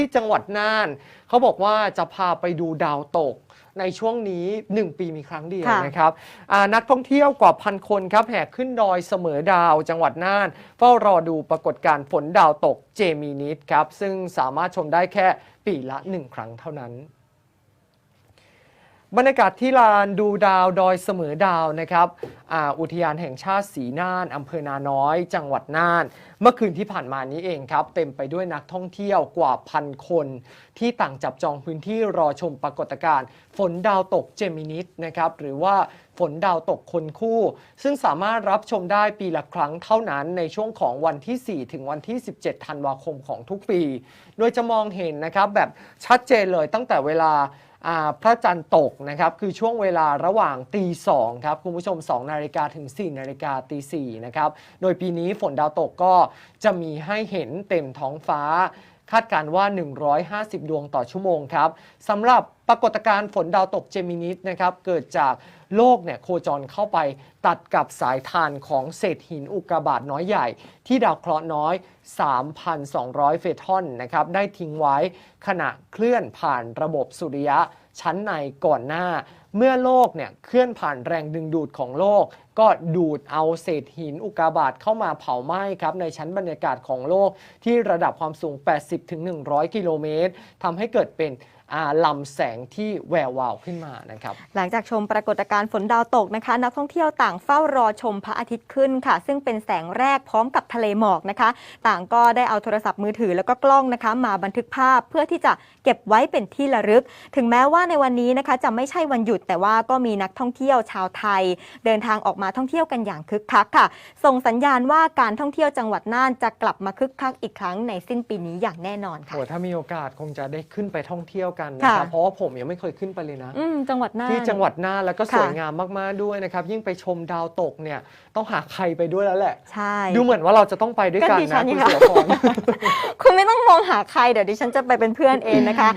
ที่จังหวัดน่านเขาบอกว่าจะพาไปดูดาวตกในช่วงนี้ 1 ปีมีครั้งเดียวค่ะนะครับอ่านักท่องเที่ยวกว่าพันคนครับแห่ขึ้นดอยเสมอดาวจังหวัดน่านเฝ้ารอดูปรากฏการณ์ฝนดาวตกเจมินิสครับ ซึ่งสามารถชมได้แค่ปีละ 1 ครั้งเท่านั้น บรรยากาศที่ลานดูดาวดอยเสมอดาวนะครับออุทยานแห่งชาติสีน่านอำเภอนาน้อย จังหวัดน่าน เมื่อคืนที่ผ่านมานี้เองครับ เต็มไปด้วยนักท่องเที่ยวกว่าพันคน ที่ต่างจับจองพื้นที่รอชมปรากฏการณ์ฝนดาวตกเจมินิสนะครับหรือว่าฝนดาวตกคนคู่ ซึ่งสามารถรับชมได้ปีละครั้งเท่านั้นในช่วงของวันที่ 4 ถึงวันที่ 17 ธันวาคมของทุกปี โดยจะมองเห็นนะครับแบบชัดเจนเลยตั้งแต่เวลา พระจันทร์ตกนะครับคือช่วงเวลาระหว่างตีสองครับคุณผู้ชม 2 นาฬิกาถึง 4 นาฬิกาตีสี่นะครับโดยปีนี้ฝนดาวตกก็จะมีให้เห็นเต็มท้องฟ้า คาดการว่า 150 ดวงต่อชั่วโมงครับสำหรับปรากฏการณ์ฝนดาวตกเจมินิสนะครับเกิดจากโลกเนี่ยโคจรเข้าไปตัดกับสายทานของเศษหินอุกกาบาตน้อยใหญ่ ที่ดาวเคราะห์น้อย 3,200 เฟทอนนะครับได้ทิ้งไว้ขณะเคลื่อนผ่านระบบสุริยะชั้นในก่อนหน้า เมื่อโลกเนี่ยเคลื่อนผ่านแรงดึงดูดของโลก ก็ดูดเอาเศษหินอุกกาบาตเข้ามาเผาไหม้ครับในชั้นบรรยากาศของโลกที่ระดับความสูง 80-100 กิโลเมตรทำให้เกิดเป็น ลำแสงที่แวววาวขึ้นมานะครับ หลังจากชมปรากฏการณ์ฝนดาวตกนะคะ นักท่องเที่ยวต่างเฝ้ารอชมพระอาทิตย์ขึ้นค่ะ ซึ่งเป็นแสงแรกพร้อมกับทะเลหมอกนะคะ ต่างก็ได้เอาโทรศัพท์มือถือแล้วก็กล้องนะคะ มาบันทึกภาพเพื่อที่จะเก็บไว้เป็นที่ระลึก ถึงแม้ว่าในวันนี้นะคะจะไม่ใช่วันหยุดแต่ว่าก็มีนักท่องเที่ยวชาวไทย เดินทางออกมาท่องเที่ยวกันอย่างคึกคักค่ะ ส่งสัญญาณว่าการท่องเที่ยวจังหวัดน่านจะกลับมาคึกคักอีกครั้งในสิ้นปีนี้อย่างแน่นอนค่ะโอ้ถ้ามีโอกาสคงจะได้ขึ้นไปท่องเที่ยวกันนะครับค่ะเพราะว่าผมยังไม่เคยขึ้นไปเลยนะอืมจังหวัดน่านที่จังหวัดน่านแล้วก็ค่ะสวยงามมากๆด้วยนะครับ ยิ่งไปชมดาวตกเนี่ยต้องหาใครไปด้วยแล้วแหละ ใช่ ดูเหมือนว่าเราจะต้องไปด้วยกันก็ดิฉันะนคุณนี่ค่ะเสือพรคุณไม่ต้องมองหาใครเดี๋ยวดิฉันจะไปเป็นเพื่อนเองนะคะ